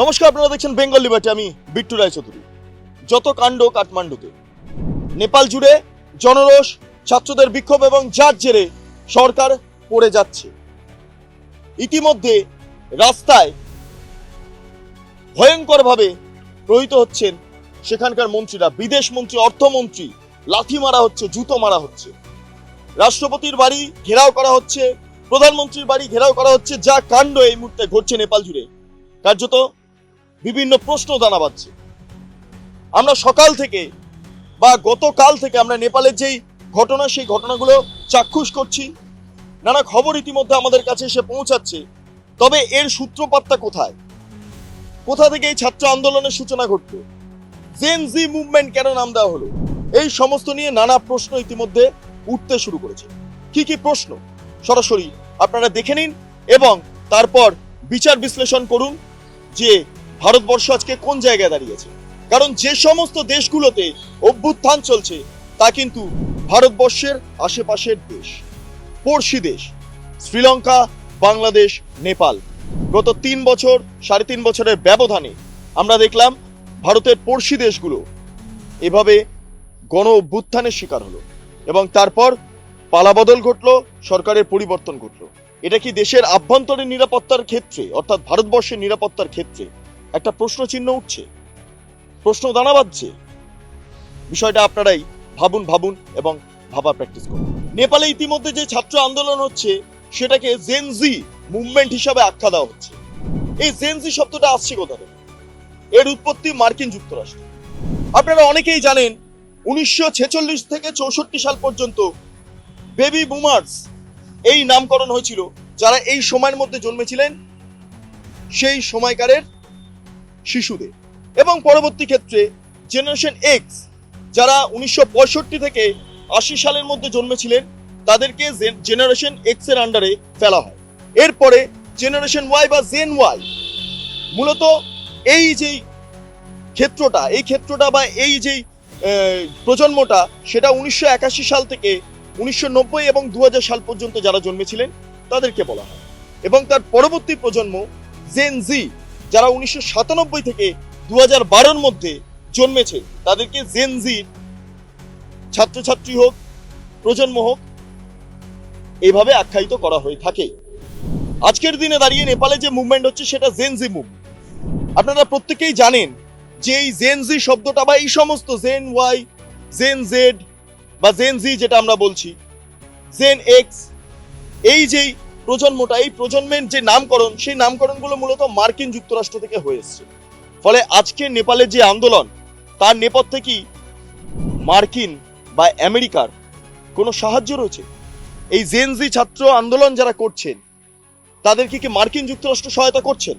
নমস্কার, আপনারা দেখছেন বেঙ্গল লিবার্টি আমি বিট্টু রায়চৌধুরী। যত কাণ্ড কাঠমান্ডুতে, নেপাল জুড়ে জনরোষ, ছাত্রদের বিক্ষোভ এবং যার জেরে সরকার পড়ে যাচ্ছে। ইতিমধ্যে রাস্তায় ভয়ঙ্করভাবে প্রহিত হচ্ছেন সেখানকার মন্ত্রীরা। বিদেশ মন্ত্রী, অর্থমন্ত্রী, লাথি মারা হচ্ছে, জুতো মারা হচ্ছে। রাষ্ট্রপতির বাড়ি ঘেরাও করা হচ্ছে, প্রধানমন্ত্রীর বাড়ি ঘেরাও করা হচ্ছে, যা কাণ্ড এই মুহূর্তে ঘটছে নেপাল জুড়ে। কার্যত বিভিন্ন প্রশ্ন দানা বাঁধছে। আমরা সকাল থেকে বা গতকাল থেকে আমরা নেপালের যেই ঘটনা, সেই ঘটনাগুলো চাক্ষুষ করছি। নানা খবর ইতিমধ্যে আমাদের কাছে এসে পৌঁছাচ্ছে। তবে এর সূত্রপাতটা কোথায়? কোথা থেকে এই ছাত্র আন্দোলনের সূচনা ঘটলো? জেন জি মুভমেন্ট কেন নাম দেওয়া হলো? এই সমস্ত নিয়ে নানা প্রশ্ন ইতিমধ্যে উঠতে শুরু করেছে। কি কি প্রশ্ন? সরাসরি আপনারা দেখে নিন এবং তারপর বিচার বিশ্লেষণ করুন যে ভারতবর্ষ আজকে কোন জায়গায় দাঁড়িয়েছে? কারণ যে সমস্ত দেশগুলোতে অভ্যুত্থান চলছে, তা কিন্তু ভারতবর্ষের আশেপাশের দেশ। পড়শি দেশ, শ্রীলঙ্কা, বাংলাদেশ, নেপাল। গত তিন বছর, সাড়ে তিন বছরের ব্যবধানে আমরা দেখলাম ভারতের পড়শি দেশগুলো এভাবে গণ অভ্যুত্থানের শিকার হলো এবং তারপর পালাবদল ঘটলো, সরকারের পরিবর্তন ঘটলো। এটা কি দেশের আভ্যন্তরীণ নিরাপত্তার ক্ষেত্রে, অর্থাৎ ভারতবর্ষের নিরাপত্তার ক্ষেত্রে একটা প্রশ্ন চিহ্ন উঠছে। প্রশ্ন দানা বাঁধছে। বিষয়টা আপনারাই ভাবুন ভাবুন এবং ভাবা প্র্যাকটিস করুন। নেপালে ইতিমধ্যে যে ছাত্র আন্দোলন হচ্ছে, সেটাকে জেনজি মুভমেন্ট হিসাবে আখ্যা দেওয়া হচ্ছে। এই জেনজি শব্দটা আসছে কোথা থেকে? এর উৎপত্তি মার্কিন যুক্তরাষ্ট্র। আপনারা অনেকেই জানেন, উনিশশো ছেচল্লিশ থেকে চৌষট্টি সাল পর্যন্ত বেবি বুমার্স এই নামকরণ হয়েছিল, যারা এই সময়ের মধ্যে জন্মেছিলেন, সেই সময়কারের শিশুদের। এবং পরবর্তী ক্ষেত্রে জেনারেশন এক্স যারা উনিশশো পঁয়ষট্টি থেকে আশি সালের মধ্যে জন্মেছিলেন, তাদেরকে জেনারেশন এক্সের আন্ডারে ফেলা হয়। এরপরে জেনারেশন ওয়াই বা জেন ওয়াই মূলত এই যেই ক্ষেত্রটা, এই ক্ষেত্রটা বা এই যেই প্রজন্মটা, সেটা উনিশশো একাশি সাল থেকে উনিশশো নব্বই এবং দু হাজার সাল পর্যন্ত যারা জন্মেছিলেন, তাদেরকে বলা হয়। এবং তার পরবর্তী প্রজন্ম জেন জি যারা উনিশশো সাতানব্বই থেকে দু হাজার বারোর মধ্যে জন্মেছে, তাদেরকে জেন জি ছাত্রছাত্রী হোক, প্রজন্ম হোক এইভাবে আখ্যায়িত করা হয়ে থাকে। আজকের দিনে দাঁড়িয়ে নেপালে যে মুভমেন্ট হচ্ছে, সেটা জেনজি মুভমেন্ট আপনারা প্রত্যেকেই জানেন যে এই জেনজি শব্দটা বা এই সমস্ত জেন ওয়াই জেন জেড বা জেন জি যেটা আমরা বলছি জেন এক্স এই যেই প্রজন্মটা, এই প্রজন্মের যে নামকরণ, সেই নামকরণগুলো মূলত মার্কিন যুক্তরাষ্ট্র থেকে হয়ে ফলে আজকে নেপালের যে আন্দোলন, তার নেপথ্যে কি মার্কিন বা আমেরিকার কোনো সাহায্য রয়েছে? এই জেনজি ছাত্র আন্দোলন যারা করছেন তাদেরকে কি মার্কিন যুক্তরাষ্ট্র সহায়তা করছেন?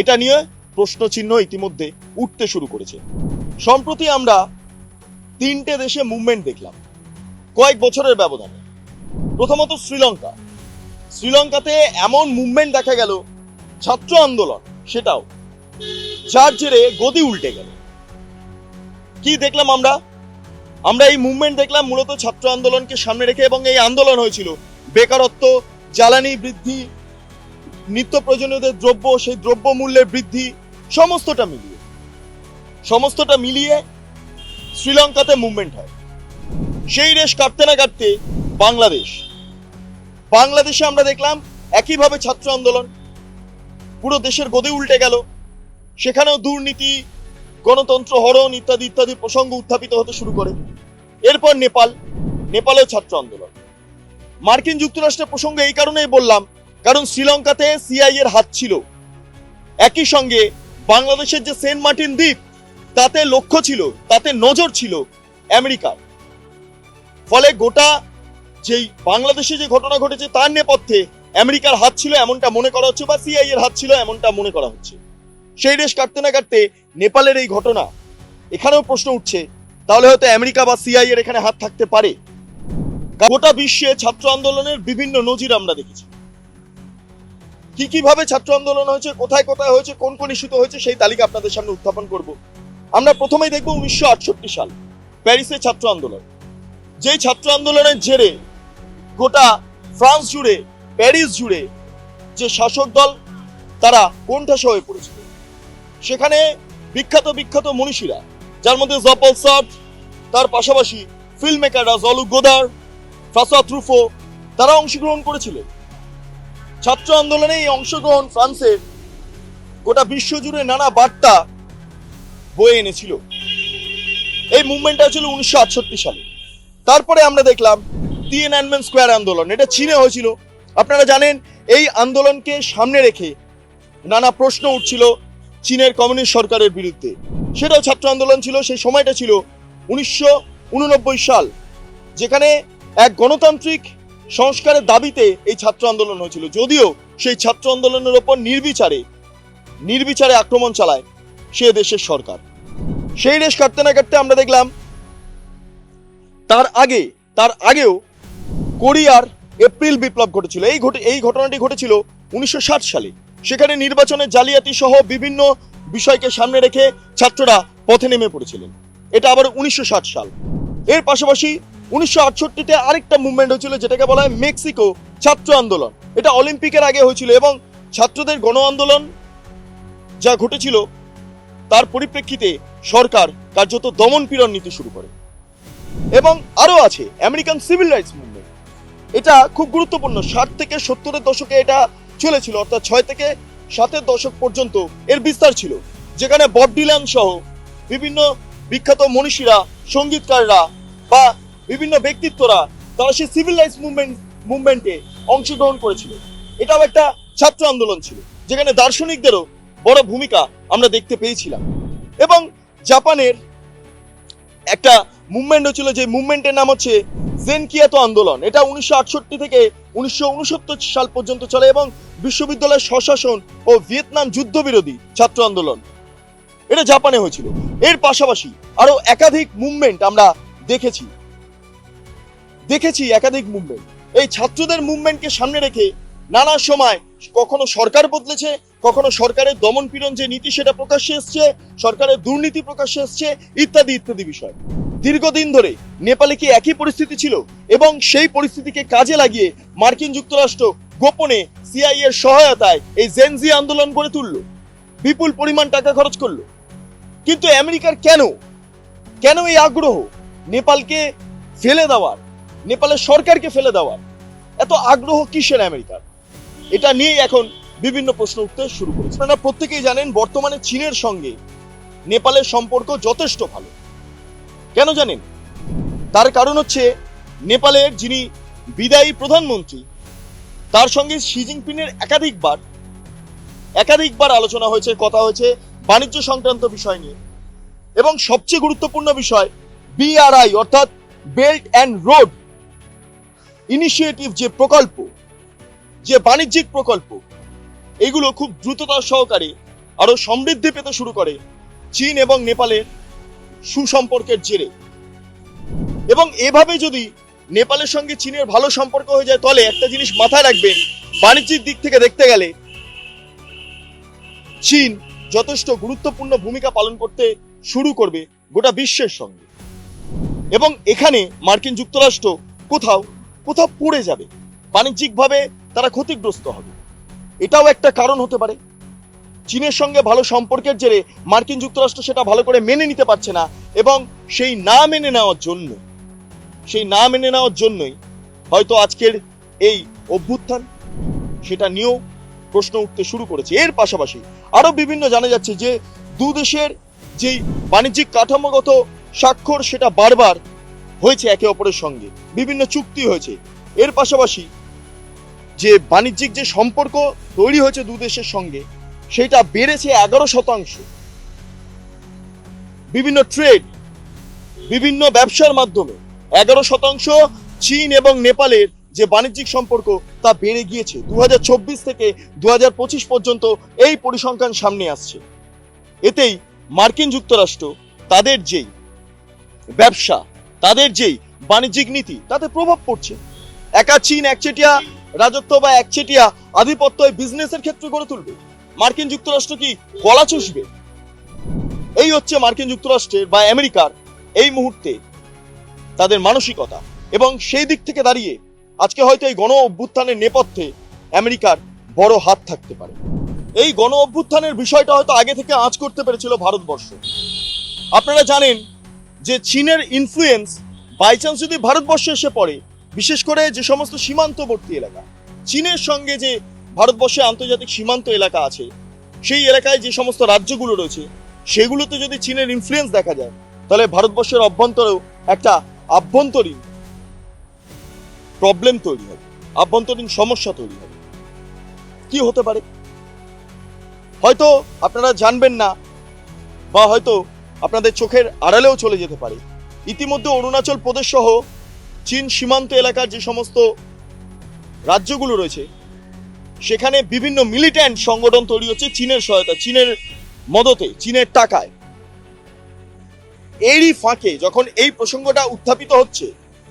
এটা নিয়ে প্রশ্ন চিহ্ন ইতিমধ্যে উঠতে শুরু করেছে। সম্প্রতি আমরা তিনটে দেশে মুভমেন্ট দেখলাম, কয়েক বছরের ব্যবধানে। প্রথমত শ্রীলঙ্কা। শ্রীলঙ্কাতে এমন মুভমেন্ট দেখা গেল, ছাত্র আন্দোলন, সেটাও। যার জেরে গদি উল্টে গেল। কি দেখলাম আমরা? আমরা এই মুভমেন্ট দেখলাম মূলত ছাত্র আন্দোলনকে সামনে রেখে এবং এই আন্দোলন হয়েছিল। বেকারত্ব, জ্বালানি বৃদ্ধি, নিত্য প্রয়োজনীয়দের দ্রব্য, সেই দ্রব্য মূল্যের বৃদ্ধি, সমস্তটা মিলিয়ে। সমস্তটা মিলিয়ে শ্রীলঙ্কাতে মুভমেন্ট হয়। সেই রেশ কাটতে না কাটতে বাংলাদেশ বাংলাদেশে আমরা দেখলাম একইভাবে ছাত্র আন্দোলন। পুরো দেশের গদি উল্টে গেল। সেখানেও দুর্নীতি, গণতন্ত্র হরণ ইত্যাদি ইত্যাদি প্রসঙ্গ উত্থাপিত হতে শুরু করে। এরপর নেপাল, নেপালেও ছাত্র আন্দোলন। মার্কিন যুক্তরাষ্ট্রের প্রসঙ্গ এই কারণেই বললাম, কারণ শ্রীলঙ্কাতে সিআই এর হাত ছিল। একই সঙ্গে বাংলাদেশের যে সেন্ট মার্টিন দ্বীপ, তাতে লক্ষ্য ছিল, তাতে নজর ছিল আমেরিকার। ফলে গোটা যেই বাংলাদেশে যে ঘটনা ঘটেছে তার নেপথ্যে আমেরিকার হাত ছিল এমনটা মনে করা হচ্ছে বা সিআই এর হাত ছিল এমনটা মনে করা হচ্ছে। সেই রেশ কাটতে না কাটতে নেপালের এই ঘটনা এখানেও প্রশ্ন উঠছে, তাহলে হয়তো আমেরিকা বা সিআই এর এখানে হাত থাকতে পারে। গোটা বিশ্বে ছাত্র আন্দোলনের বিভিন্ন নজির আমরা দেখেছি। কি কীভাবে ছাত্র আন্দোলন হয়েছে, কোথায় কোথায় হয়েছে, কোন কোন ইস্যুতে হয়েছে, সেই তালিকা আপনাদের সামনে উত্থাপন করব। আমরা প্রথমেই দেখব উনিশশো আটষট্টি সাল, প্যারিসে ছাত্র আন্দোলন। যেই ছাত্র আন্দোলনের জেরে গোটা ফ্রান্স জুড়ে, প্যারিস জুড়ে যে শাসক দল, তারা কোণঠাসা হয়ে পড়েছিল। সেখানে বিখ্যাত বিখ্যাত মনীষীরা, যার মধ্যে জপল সাট, তার পাশাপাশি ফিল্ম মেকাররা জলু গোদার ফ্রাসা ট্রুফো তারা অংশগ্রহণ করেছিলেন। ছাত্র আন্দোলনে এই অংশগ্রহণ ফ্রান্সের গোটা বিশ্বজুড়ে নানা বার্তা বয়ে এনেছিল। এই মুভমেন্টটা ছিল উনিশশো আটষট্টি সালে। তারপরে আমরা দেখলাম তিয়েনানমেন স্কোয়ার আন্দোলন। এটা চীনে হয়েছিল। আপনারা জানেন, এই আন্দোলনকে সামনে রেখে নানা প্রশ্ন উঠছিল চীনের কমিউনিস্ট সরকারের বিরুদ্ধে। সেটাও ছাত্র আন্দোলন ছিল, সেই সময়টা ছিল উনিশশো উননব্বই সাল, যেখানে এক গণতান্ত্রিক সংস্কারের দাবিতে এই ছাত্র আন্দোলন হয়েছিল। যদিও সেই ছাত্র আন্দোলনের ওপর নির্বিচারে নির্বিচারে আক্রমণ চালায় সে দেশের সরকার। সেই রেশ কাটতে না কাটতে আমরা দেখলাম, তার আগে, তার আগেও কোরিয়ার এপ্রিল বিপ্লব ঘটেছিল। এই ঘটে এই ঘটনাটি ঘটেছিল উনিশশো ষাট সালে। সেখানে নির্বাচনের জালিয়াতি সহ বিভিন্ন বিষয়কে সামনে রেখে ছাত্ররা পথে নেমে পড়েছিলেন। এটা আবার উনিশশো ষাট সাল। এর পাশাপাশি উনিশশো আটষট্টিতে আরেকটা মুভমেন্ট হয়েছিল, যেটাকে বলা হয় মেক্সিকো ছাত্র আন্দোলন। এটা অলিম্পিকের আগে হয়েছিল এবং ছাত্রদের গণ আন্দোলন যা ঘটেছিল, তার পরিপ্রেক্ষিতে সরকার কার্যত দমন পীড়ন নিতে শুরু করে। এবং আরও আছে আমেরিকান সিভিল রাইটস এটা খুব গুরুত্বপূর্ণ। ষাট থেকে সত্তরের দশকে এটা চলেছিল, অর্থাৎ ছয় থেকে সাতের দশক পর্যন্ত এর বিস্তার ছিল। যেখানে বব ডিলান সহ বিভিন্ন বিখ্যাত মনীষীরা, সঙ্গীতকাররা বা বিভিন্ন ব্যক্তিত্বরা তারা সেই সিভিল রাইটস মুভমেন্ট মুভমেন্টে অংশগ্রহণ করেছিল। এটাও একটা ছাত্র আন্দোলন ছিল, যেখানে দার্শনিকদেরও বড় ভূমিকা আমরা দেখতে পেয়েছিলাম। এবং জাপানের একটা মুভমেন্ট হচ্ছিল যে মুভমেন্টের নাম হচ্ছে জেনকিয়াতো আন্দোলন। এটা উনিশশো আটষট্টি থেকে উনিশশো উনসত্তর সাল পর্যন্ত চলে এবং বিশ্ববিদ্যালয়ের স্বশাসন ও ভিয়েতনাম যুদ্ধবিরোধী ছাত্র আন্দোলন। এটা জাপানে হয়েছিল। এর পাশাপাশি আরও একাধিক মুভমেন্ট আমরা দেখেছি। দেখেছি একাধিক মুভমেন্ট। এই ছাত্রদের মুভমেন্টকে সামনে রেখে নানা সময় কখনো সরকার বদলেছে, কখনো সরকারের দমন পীড়ন যে নীতি সেটা প্রকাশ্যে এসছে, সরকারের দুর্নীতি প্রকাশ্যে এসছে, ইত্যাদি ইত্যাদি বিষয়। দীর্ঘদিন ধরে নেপালে কি একই পরিস্থিতি ছিল? এবং সেই পরিস্থিতিকে কাজে লাগিয়ে মার্কিন যুক্তরাষ্ট্র গোপনে সিআই এর সহায়তায় এই জেনজি আন্দোলন গড়ে তুললো। বিপুল পরিমাণ টাকা খরচ করল। কিন্তু আমেরিকার কেন? কেন এই আগ্রহ? নেপালকে ফেলে দেওয়ার? নেপালের সরকারকে ফেলে দেওয়ার? এত আগ্রহ কিসের আমেরিকার? এটা নিয়ে এখন বিভিন্ন প্রশ্ন উঠতে শুরু করেছে। আপনারা প্রত্যেকেই জানেন, বর্তমানে চীনের সঙ্গে নেপালের সম্পর্ক যথেষ্ট ভালো। কেন জানেন? তার কারণ হচ্ছে নেপালের যিনি বিদায়ী প্রধানমন্ত্রী, তার সঙ্গে শি জিনপিংয়ের একাধিকবার একাধিকবার আলোচনা হয়েছে, কথা হয়েছে বাণিজ্য সংক্রান্ত বিষয় নিয়ে। এবং সবচেয়ে গুরুত্বপূর্ণ বিষয়, বিআরআই অর্থাৎ বেল্ট অ্যান্ড রোড ইনিশিয়েটিভ যে প্রকল্প, যে বাণিজ্যিক প্রকল্প, এগুলো খুব দ্রুততার সহকারে আরও সমৃদ্ধি পেতে শুরু করে চীন এবং নেপালের সুসম্পর্কের জেরে। এবং এভাবে যদি নেপালের সঙ্গে চীনের ভালো সম্পর্ক হয়ে যায়, তাহলে একটা জিনিস মাথায় রাখবেন, বাণিজ্যিক দিক থেকে দেখতে গেলে চীন যথেষ্ট গুরুত্বপূর্ণ ভূমিকা পালন করতে শুরু করবে গোটা বিশ্বের সঙ্গে। এবং এখানে মার্কিন যুক্তরাষ্ট্র কোথাও কোথাও পড়ে যাবে। বাণিজ্যিকভাবে তারা ক্ষতিগ্রস্ত হবে। এটাও একটা কারণ হতে পারে। চীনের সঙ্গে ভালো সম্পর্কের জেরে মার্কিন যুক্তরাষ্ট্র সেটা ভালো করে মেনে নিতে পারছে না এবং সেই না মেনে নেওয়ার জন্য, সেই না মেনে নেওয়ার জন্যই হয়তো আজকের এই অভ্যুত্থান সেটা নিয়েও প্রশ্ন উঠতে শুরু করেছে। এর পাশাপাশি আরও বিভিন্ন জানা যাচ্ছে যে দু দেশের যেই বাণিজ্যিক কাঠামোগত স্বাক্ষর সেটা বারবার হয়েছে একে অপরের সঙ্গে, বিভিন্ন চুক্তি হয়েছে। এর পাশাপাশি যে বাণিজ্যিক যে সম্পর্ক তৈরি হয়েছে দু দেশের সঙ্গে সেটা বেড়েছে এগারো শতাংশ। বিভিন্ন ট্রেড বিভিন্ন ব্যবসার মাধ্যমে এগারো শতাংশ চীন এবং নেপালের যে বাণিজ্যিক সম্পর্ক তা বেড়ে গিয়েছে। দু থেকে দু হাজার পঁচিশ পর্যন্ত এই পরিসংখ্যান সামনে আসছে। এতেই মার্কিন যুক্তরাষ্ট্র তাদের যেই ব্যবসা, তাদের যেই বাণিজ্যিক নীতি, তাতে প্রভাব পড়ছে। একা চীন একচেটিয়া রাজত্ব বা একচেটিয়া আধিপত্য বিজনেসের ক্ষেত্রে গড়ে তুলবে। মার্কিন যুক্তরাষ্ট্র কি গলা চুষবে? এই হচ্ছে মার্কিন যুক্তরাষ্ট্রের বা আমেরিকার এই মুহূর্তে তাদের মানসিকতা এবং সেই দিক থেকে দাঁড়িয়ে আজকে হয়তো এই গণ অভ্যুত্থানের নেপথ্যে আমেরিকার বড় হাত থাকতে পারে। এই গণ অভ্যুত্থানের বিষয়টা হয়তো আগে থেকে আঁচ করতে পেরেছিল ভারতবর্ষ। আপনারা জানেন যে চীনের ইনফ্লুয়েন্স বাই চান্স যদি ভারতবর্ষে এসে পড়ে, বিশেষ করে যে সমস্ত সীমান্তবর্তী এলাকা, চীনের সঙ্গে যে ভারতবর্ষে আন্তর্জাতিক সীমান্ত এলাকা আছে। সেই এলাকায় যে সমস্ত রাজ্যগুলো রয়েছে, সেগুলোতে যদি চীনের ইনফ্লুয়েন্স দেখা যায়, তাহলে ভারতবর্ষের অভ্যন্তরেও একটা আভ্যন্তরীণ প্রবলেম তৈরি হবে, আভ্যন্তরীণ সমস্যা তৈরি হবে। কি হতে পারে? হয়তো আপনারা জানবেন না, বা হয়তো আপনাদের চোখের আড়ালেও চলে যেতে পারে। ইতিমধ্যে অরুণাচল প্রদেশ সহ চীন সীমান্ত এলাকার যে সমস্ত রাজ্যগুলো রয়েছে সেখানে বিভিন্ন মিলিট্যান্ট সংগঠন তৈরি হচ্ছে চীনের সহায়তা চীনের মদতে, চীনের টাকায়। এরই ফাঁকে যখন এই প্রসঙ্গটা উত্থাপিত হচ্ছে,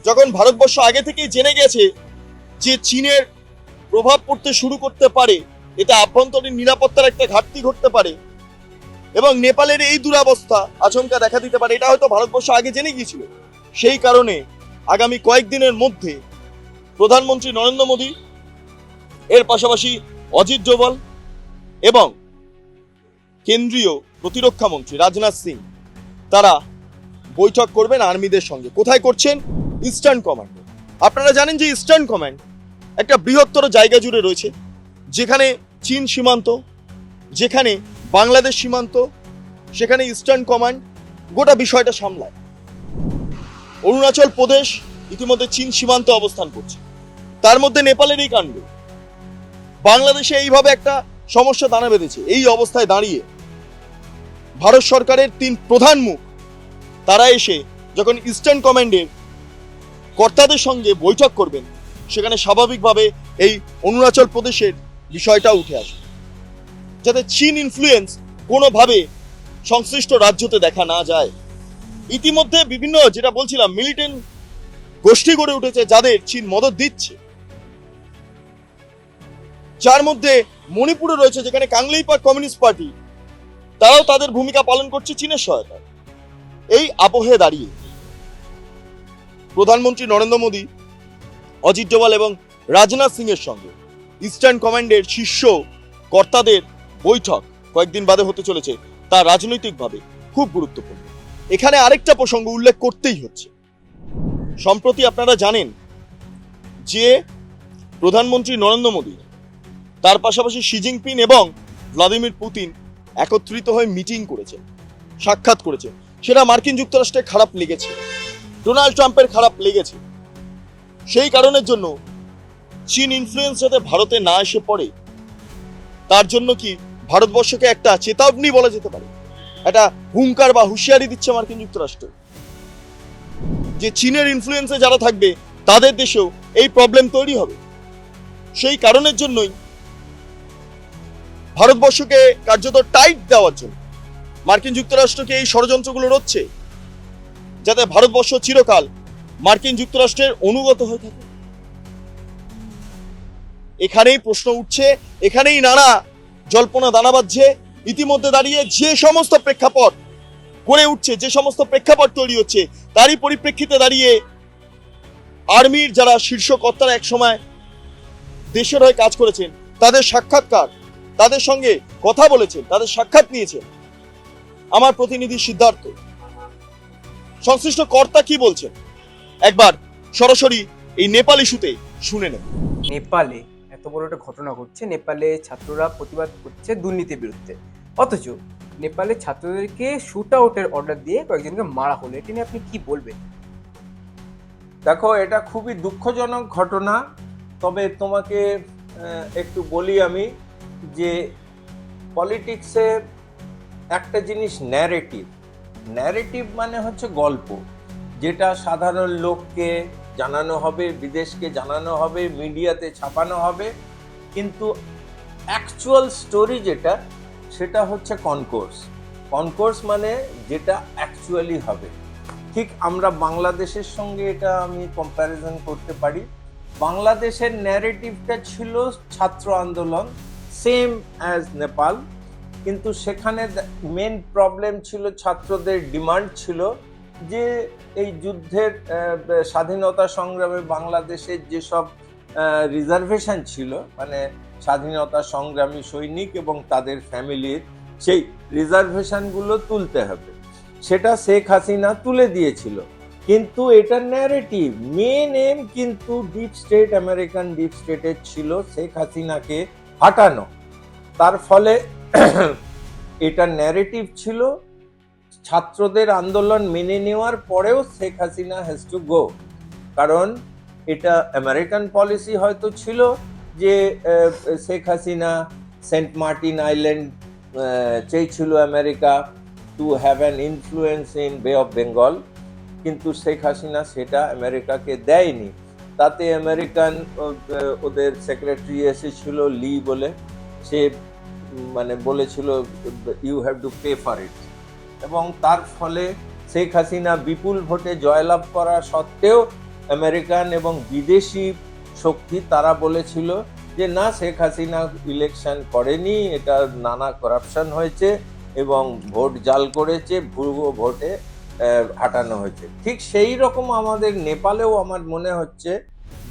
যখন ভারতবর্ষ আগে থেকেই জেনে গেছে যে চীনের প্রভাব পড়তে শুরু করতে পারে, এটা আভ্যন্তরীণ নিরাপত্তার একটা ঘাটতি ঘটতে পারে, এবং নেপালের এই দুরাবস্থা আচমকা দেখা দিতে পারে, এটা হয়তো ভারতবর্ষ আগে জেনে গিয়েছিল। সেই কারণে আগামী কয়েকদিনের মধ্যে প্রধানমন্ত্রী নরেন্দ্র মোদী এর পাশাপাশি অজিত ডোভাল এবং কেন্দ্রীয় প্রতিরক্ষা মন্ত্রী রাজনাথ সিং, তারা বৈঠক করবেন আর্মিদের সঙ্গে। কোথায় করছেন? ইস্টার্ন কমান্ড আপনারা জানেন যে ইস্টার্ন কমান্ড একটা বৃহত্তর জায়গা জুড়ে রয়েছে, যেখানে চীন সীমান্ত, যেখানে বাংলাদেশ সীমান্ত, সেখানে ইস্টার্ন কমান্ড গোটা বিষয়টা সামলায়। অরুণাচল প্রদেশ ইতিমধ্যে চীন সীমান্তে অবস্থান করছে। তার মধ্যে নেপালের এই কাণ্ড বাংলাদেশে এইভাবে একটা সমস্যা দানা বেঁধেছে। এই অবস্থায় দাঁড়িয়ে ভারত সরকারের তিন প্রধান মুখ, তারা এসে যখন ইস্টার্ন কমান্ডের কর্তাদের সঙ্গে বৈঠক করবেন, সেখানে স্বাভাবিকভাবে এই অরুণাচল প্রদেশের বিষয়টা উঠে আসবে। যাতে চীন ইনফ্লুয়েন্স কোনোভাবে সংশ্লিষ্ট রাজ্যতে দেখা না যায়। ইতিমধ্যে বিভিন্ন, যেটা বলছিলাম মিলিটেন্ট গোষ্ঠী গড়ে উঠেছে যাদের চীন মদত দিচ্ছে। যার মধ্যে মণিপুরে রয়েছে, যেখানে কাংলেইপাক কমিউনিস্ট পার্টি, তারাও তাদের ভূমিকা পালন করছে চীনের সহায়তায়। এই আবহে দাঁড়িয়ে প্রধানমন্ত্রী নরেন্দ্র মোদী, অজিত ডোভাল এবং রাজনাথ সিং এর সঙ্গে ইস্টার্ন কমান্ডের শীর্ষ কর্তাদের বৈঠক কয়েকদিন বাদে হতে চলেছে, তা রাজনৈতিকভাবে খুব গুরুত্বপূর্ণ। এখানে আরেকটা প্রসঙ্গ উল্লেখ করতেই হচ্ছে। সম্প্রতি আপনারা জানেন যে প্রধানমন্ত্রী নরেন্দ্র মোদী তার পাশাপাশি শি জিনপিং এবং ভ্লাদিমির পুতিন একত্রিত হয়ে মিটিং করেছে, সাক্ষাৎ করেছে। সেটা মার্কিন যুক্তরাষ্ট্রে খারাপ লেগেছে, ডোনাল্ড ট্রাম্পের খারাপ লেগেছে। সেই কারণের জন্য চীন ইনফ্লুয়েন্স যাতে ভারতে না এসে পড়ে, তার জন্য কি ভারতবর্ষকে একটা চেতাবনী বলা যেতে পারে? একটা হুঙ্কার বা হুঁশিয়ারি দিচ্ছে মার্কিন যুক্তরাষ্ট্র। যে চীনের ইনফ্লুয়েন্সে যারা থাকবে, তাদের দেশেও এই প্রবলেম তৈরি হবে। সেই কারণের জন্যই ভারতবর্ষকে কার্যত টাইট দেওয়ার জন্য। মার্কিন যুক্তরাষ্ট্রকে এই ষড়যন্ত্রগুলো রচ্ছে, যাতে ভারতবর্ষ চিরকাল মার্কিন যুক্তরাষ্ট্রের অনুগত হয়ে থাকে। এখানেই প্রশ্ন উঠছে, এখানেই নানা জল্পনা দানা বাঁধছে, ইতিমধ্যে দাঁড়িয়ে যে সমস্ত প্রেক্ষাপট গড়ে উঠছে, যে সমস্ত প্রেক্ষাপট তৈরি হচ্ছে, তারই পরিপ্রেক্ষিতে দাঁড়িয়ে আর্মির যারা শীর্ষ কর্তারা একসময় দেশের হয়ে কাজ করেছেন, তাদের সাক্ষাৎকার তাদের সঙ্গে কথা বলেছেন তাদের সাক্ষাৎ নিয়েছেন। আমার প্রতিনিধি সিদ্ধার্থ। সংশ্লিষ্ট কর্তা কি বলছেন? একবার সরাসরি এই নেপাল ইস্যুতে শুনে নেব নেপালে এত বড় একটা ঘটনা ঘটছে নেপালে ছাত্ররা প্রতিবাদ করছে দুর্নীতির বিরুদ্ধে। অথচ নেপালে ছাত্রদেরকে শুট আউটের অর্ডার দিয়ে কয়েকজনকে মারা হলো এটা নিয়ে আপনি কি বলবেন? দেখো এটা খুবই দুঃখজনক ঘটনা। তবে তোমাকে একটু বলি আমি যে পলিটিক্সে একটা জিনিস ন্যারেটিভ ন্যারেটিভ মানে হচ্ছে গল্প। যেটা সাধারণ লোককে জানানো হবে, বিদেশকে জানানো হবে, মিডিয়াতে ছাপানো হবে। কিন্তু অ্যাকচুয়াল স্টোরি যেটা, সেটা হচ্ছে কনকোর্স কনকোর্স মানে যেটা অ্যাকচুয়ালি হবে। ঠিক আমরা বাংলাদেশের সঙ্গে এটা আমি কম্প্যারিজন করতে পারি। বাংলাদেশের ন্যারেটিভটা ছিল ছাত্র আন্দোলন। সেম অ্যাজ নেপাল কিন্তু সেখানে মেন প্রবলেম ছিল, ছাত্রদের ডিমান্ড ছিল যে এই যুদ্ধের স্বাধীনতা সংগ্রামে বাংলাদেশের যেসব রিজার্ভেশন ছিল মানে স্বাধীনতা সংগ্রামী সৈনিক এবং তাদের ফ্যামিলির সেই রিজার্ভেশনগুলো তুলতে হবে। সেটা শেখ হাসিনা তুলে দিয়েছিল। কিন্তু এটা ন্যারেটিভ মেন এম কিন্তু ডিপ স্টেট আমেরিকান ডিপ স্টেটের ছিল শেখ হাসিনাকে হাঁটানো তার ফলে এটা ন্যারেটিভ ছিল, ছাত্রদের আন্দোলন মেনে নেওয়ার পরেও Sheikh Hasina has to go কারণ এটা আমেরিকান পলিসি হয়তো ছিল যে Sheikh Hasina Saint Martin island চেয়েছিল America to have an influence in Bay of Bengal কিন্তু শেখ হাসিনা সেটা আমেরিকাকে দেয়নি। তাতে আমেরিকান ওদের সেক্রেটারি এসেছিল লি বলে। সে মানে বলেছিল you have to pay for it এবং তার ফলে শেখ হাসিনা বিপুল ভোটে জয়লাভ করা সত্ত্বেও আমেরিকান এবং বিদেশি শক্তি, তারা বলেছিল যে, না, শেখ হাসিনা ইলেকশন করেনি, এটা নানা করাপশন হয়েছে এবং ভোট জাল করেছে ভুয়ো ভোটে হাঁটানো হয়েছে। ঠিক সেই রকম আমাদের নেপালেও আমার মনে হচ্ছে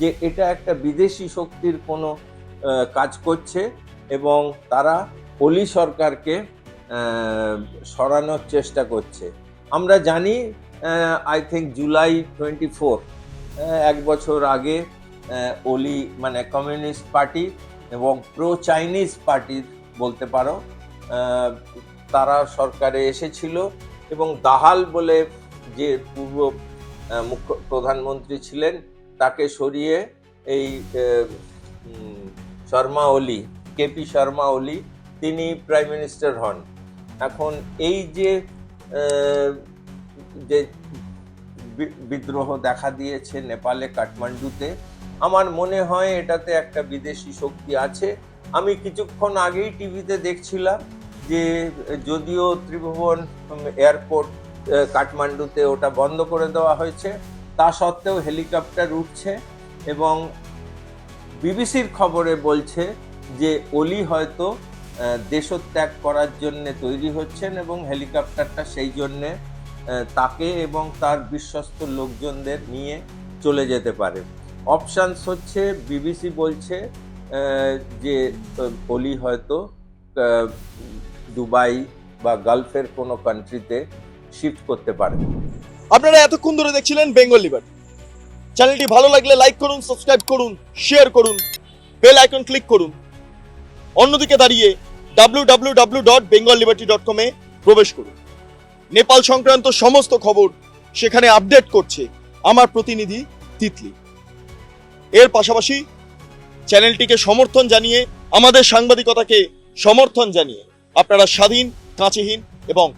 যে এটা একটা বিদেশি শক্তির কোনো কাজ করছে এবং তারা অলি সরকারকে সরানোর চেষ্টা করছে। আমরা জানি I think July twenty four এক বছর আগে অলি মানে কমিউনিস্ট পার্টি এবং প্রো চাইনিজ পার্টির বলতে পারো তারা সরকারে এসেছিল এবং দাহাল বলে যে পূর্ব মুখ্য, প্রধানমন্ত্রী ছিলেন তাকে সরিয়ে এই শর্মা ওলি কেপি শর্মা ওলি তিনি প্রাইম মিনিস্টার হন। এখন এই যে যে বিদ্রোহ দেখা দিয়েছে নেপালে কাঠমান্ডুতে, আমার মনে হয় এটাতে একটা বিদেশি শক্তি আছে। আমি কিছুক্ষণ আগেই টিভিতে দেখছিলাম যে, যদিও ত্রিভুবন এয়ারপোর্ট কাঠমান্ডুতে ওটা বন্ধ করে দেওয়া হয়েছে তা সত্ত্বেও হেলিকপ্টার উঠছে এবং বিবিসির খবরে বলছে যে ওলি হয়তো দেশত্যাগ করার জন্য তৈরি হচ্ছেন এবং হেলিকপ্টারটা সেই জন্যে তাকে এবং তার বিশ্বস্ত লোকজনদের নিয়ে চলে যেতে পারে। অপশানস হচ্ছে, বিবিসি বলছে যে ওলি হয়তো দুবাই বা গালফের কোনো কান্ট্রিতে শিফট করতে পারে। আপনারা এতক্ষণ ধরে দেখছিলেন বেঙ্গল লিবার চ্যানেলটি ভালো লাগলে লাইক করুন, সাবস্ক্রাইব করুন, শেয়ার করুন, বেল আইকন ক্লিক করুন। অন্যদিকে দাঁড়িয়ে W W W dot Bengal Liberty dot com প্রবেশ করুন। নেপাল সংক্রান্ত সমস্ত খবর সেখানে আপডেট করছে আমার প্রতিনিধি তিতলি। এর পাশাপাশি চ্যানেলটিকে সমর্থন জানিয়ে আমাদের সাংবাদিকতাকে সমর্থন জানিয়ে আপনারা স্বাধীন, কাঁচিহীন এবং